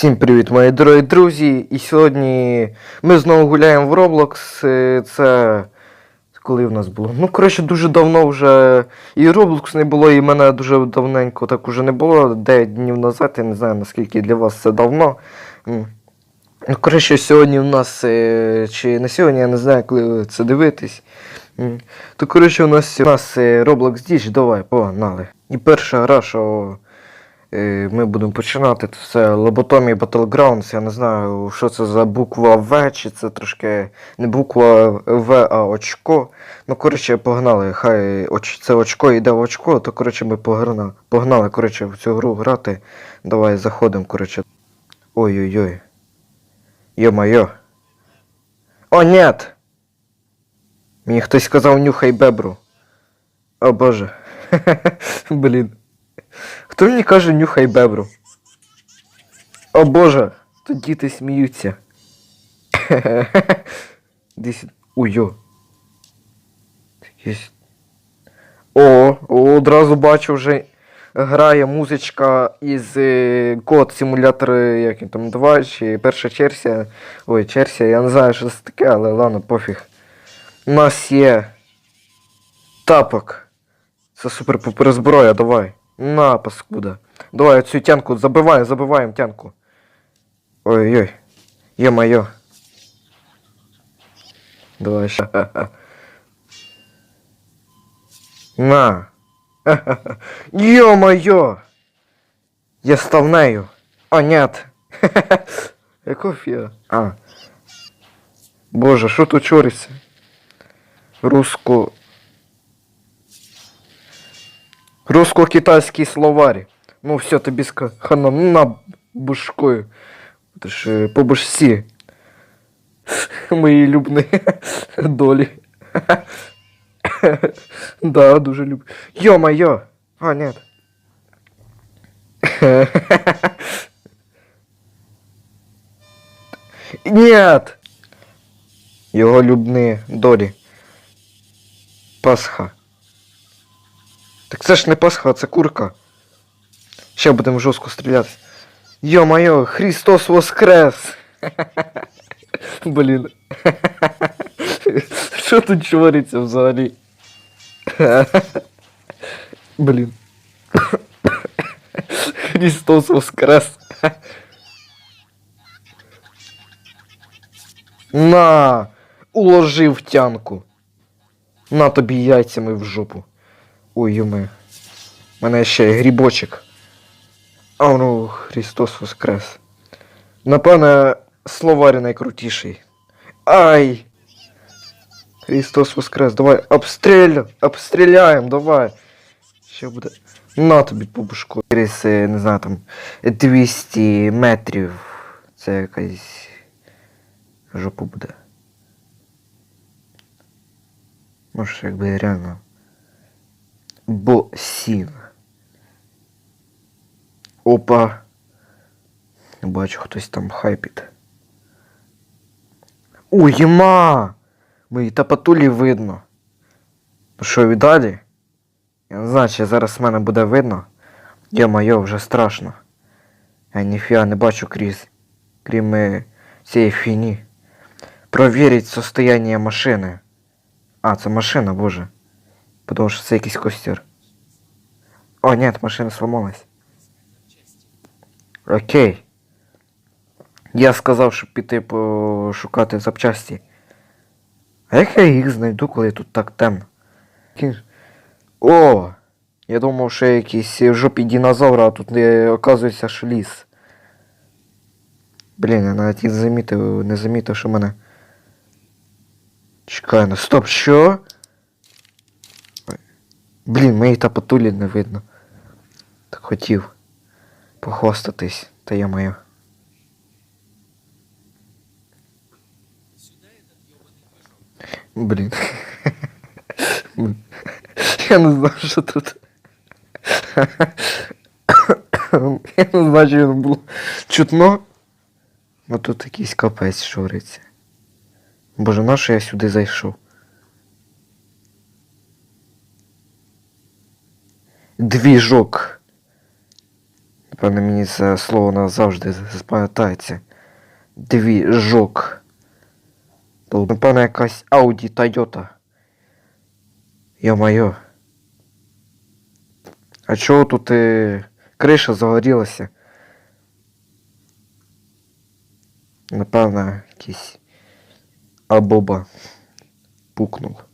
Всім привіт, мої дорогі друзі! І сьогодні ми знову гуляємо в Roblox. Е, Це коли в нас було? Ну, коротше, дуже давно вже і Roblox не було, і мене дуже давненько так уже не було. 9 днів назад, я не знаю наскільки для вас це давно. Ну, коротше, сьогодні в нас, е, чи не сьогодні, я не знаю, коли це дивитесь. М. То коротше, у нас, у нас е, Roblox Діч, давай, погнали. І перша гра, що Ми будемо починати. Це Lobotomia Battlegrounds. Я не знаю, що це за буква В, чи це трошки не буква В, а очко. Ну, коротше, погнали. Хай це очко йде в очко, то коротше ми погнали, погнали коротше, в цю гру грати. Давай заходимо, коротше. Ой-ой-ой. Йо-майо. О, нет! Мені хтось сказав нюхай бебру. О боже. Блін. Хто мені каже нюхай бебру? О боже, тут діти сміються. Десь. Уйо. Якесь. О, одразу бачу вже грає музичка із е, код симулятор, як він там 2 чи перша черсія. Ой, черсія, я не знаю, що це таке, але ладно, пофіг. У нас є тапок. Це супер зброя, давай. На, паскуда. Давай цю тянку забиваем, забиваем тянку. Ой-ой. Ё-моё. Давай ща. На. Ё-моё. Я став нею. О, нет. Якого фіга? А. Боже, що тут чориться? Руску. Русско-китайський словарь. Ну все, тобі ска... хана на бушкою. Ти ж е, по башці. Мої любні долі. да, дуже люблю. Йо-моє! А, нет. Нет! Його любні долі. Пасха. Так це ж не Пасха, це курка. Ще будемо жорстко стріляти. Йо-моє, Христос Воскрес! Блін. Що тут твориться взагалі? Блін. Христос Воскрес! На! Уложив тянку. На тобі яйцями в жопу. Ой, юме. У мене ще грібочок. А ну, Христос Воскрес. Напевне, словарі найкрутіший. Ай! Христос Воскрес, давай обстрілю, обстріляємо, давай. Ще буде. На тобі по. Через, не знаю, там 200 метрів. Це якась жопа буде. Може, якби реально. Босін. Опа. Бачу, хтось там хайпить. Ой, єма! Мої тапатулі видно. Ну що, віддалі? Я не знаю, чи зараз мене буде видно. Йо-моє, вже страшно. Я ніфіга не бачу крізь. Крім е, цієї фіні. Провірить состояние машини. А, це машина, боже. Потому що це якийсь костер. О, нет, машина сломалась. Окей. Я сказав, щоб піти пошукати запчасті. А як я їх знайду, коли тут так темно? О! Я думав, що в жопі динозавра, а тут не оказується що ліс. Блін, я навіть і замітив, не замітив, що мене. Чекай, ну стоп, що? Блін, моїй тапотулі не видно. Так хотів похвастатись, та я моя. Блін. Я не знаю, що тут. Я не знаю, що він було чутно. Ну тут якийсь капець шориться. Боже, на що я сюди зайшов? Двіжок. Напевно, мені це слово назавжди запам'ятається. Двіжок. Напевно, якась Audi Toyota. Йо-моє. А чого тут е, криша загорілася? Напевно, якийсь абоба пукнув.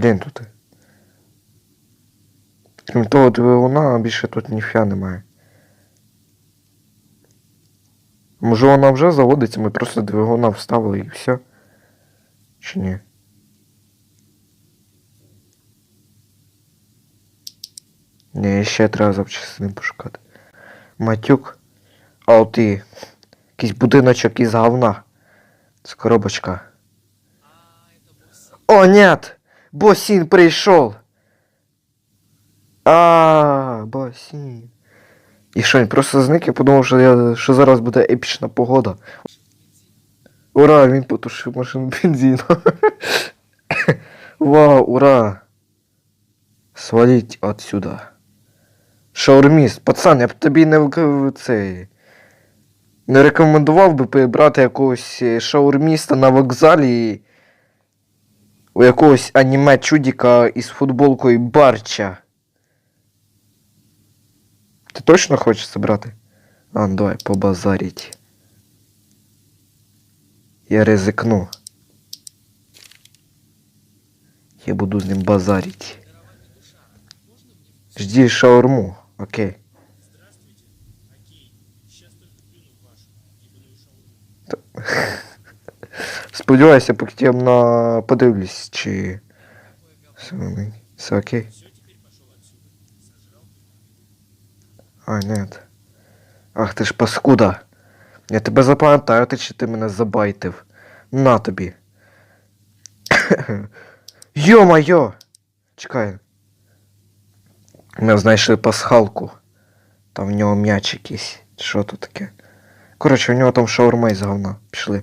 Блін, тут. Крім того двигуна, більше тут ніфіга немає. Може вона вже заводиться, ми просто двигуна вставили і все. Чи ні? Ні, ще треба запчастини пошукати. Матюк. А от і якийсь будиночок із говна. Це коробочка. О, нет! Босін прийшов! А, Босін. І що, він просто зник, я подумав, що, я, що зараз буде епічна погода. Ура, він потушив машину бензину. Вау, ура! Сваліть отсюда. Шаурміст, пацан, я б тобі не в цей. Не рекомендував би брати якогось е, шаурміста на вокзалі у якогось аніме чудіка із футболкою Барча. Ти точно хочеш це брати? А, ну давай побазарить. Я ризикну. Я буду з ним базарить. Жди шаурму, окей. Сподіваюся, поки я на подивлюсь, чи все окей. А, нет. Ах ти ж паскуда. Я тебе запам'ятаю, ти чи ти мене забайтив. На тобі. Йо-майо! Чекай. Ми знайшли пасхалку. Там в нього м'яч якийсь. Що тут таке? Коротше, у нього там шаурма із говна. Пішли.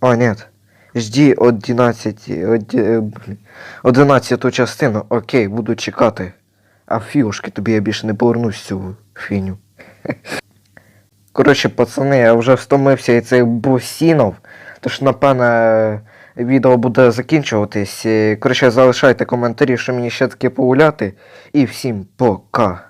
О, нет. Жди 11, оді- е, блін, 11 частину. Окей, буду чекати. А фіушки тобі я більше не повернусь цю фіню. Коротше, пацани, я вже втомився і цей босінов. Тож, напевне, відео буде закінчуватись. Коротше, залишайте коментарі, що мені ще таке погуляти. І всім пока.